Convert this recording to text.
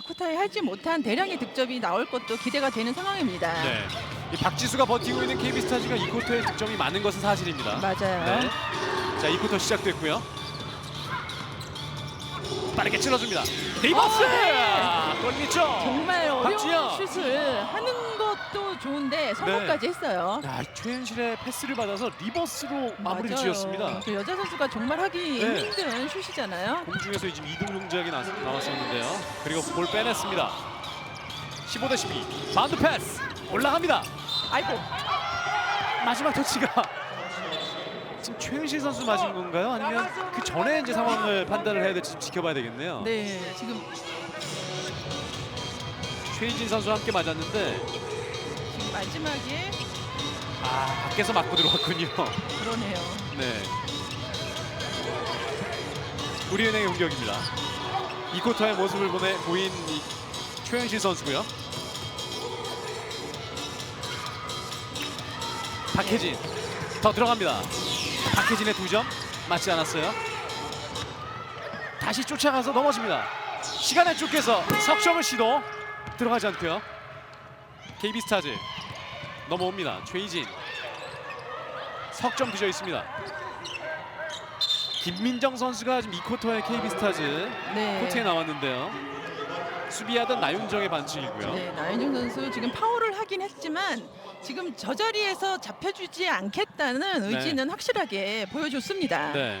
쿼터에 하지 못한 대량의 득점이 나올 것도 기대가 되는 상황입니다. 네. 이 박지수가 버티고 있는 KB스타즈가 이 쿼터에 득점이 많은 것은 사실입니다. 맞아요. 네. 자, 이 쿼터 시작됐고요. 빠르게 찔러줍니다. 데이버스! 어, 네. 아, 골밑죠? 정말 어려운. 슛을 하는 것도 좋은데 성공까지 했어요. 야, 최현실의 패스를 받아서 리버스로 마무리를 맞아요. 지었습니다. 그 여자 선수가 정말 하기 네. 힘든 슛이잖아요. 공중에서 지금 이동 동작이 나, 나왔었는데요. 그리고 볼 빼냈습니다. 15 대 12. 바운드 패스 올라갑니다. 아이고, 마지막 터치가 지금 최은실 선수 맞은 건가요? 아니면 그 전에 이제 상황을 판단을 해야 될지 좀 지켜봐야 되겠네요. 네, 지금 최희진 선수와 함께 맞았는데 지금 마지막에 아 밖에서 맞고 들어왔군요. 그러네요. 네. 우리은행의 공격입니다. 이 쿼터의 모습을 보내 보인 이 최현실 선수고요. 박혜진 더 들어갑니다. 박혜진의 두 점 맞지 않았어요. 다시 쫓아가서 넘어집니다. 시간에 쫓겨서 석점을 시도 들어가지 않고요. KB스타즈 넘어옵니다. 최희진 석점 뒤져 있습니다. 김민정 선수가 지금 이 쿼터의 KB스타즈 네. 코트에 나왔는데요. 수비하던 나윤정의 반칙이고요. 네, 나윤정 선수 지금 파울을 하긴 했지만 지금 저 자리에서 잡혀주지 않겠다는 의지는 확실하게 보여줬습니다. 네.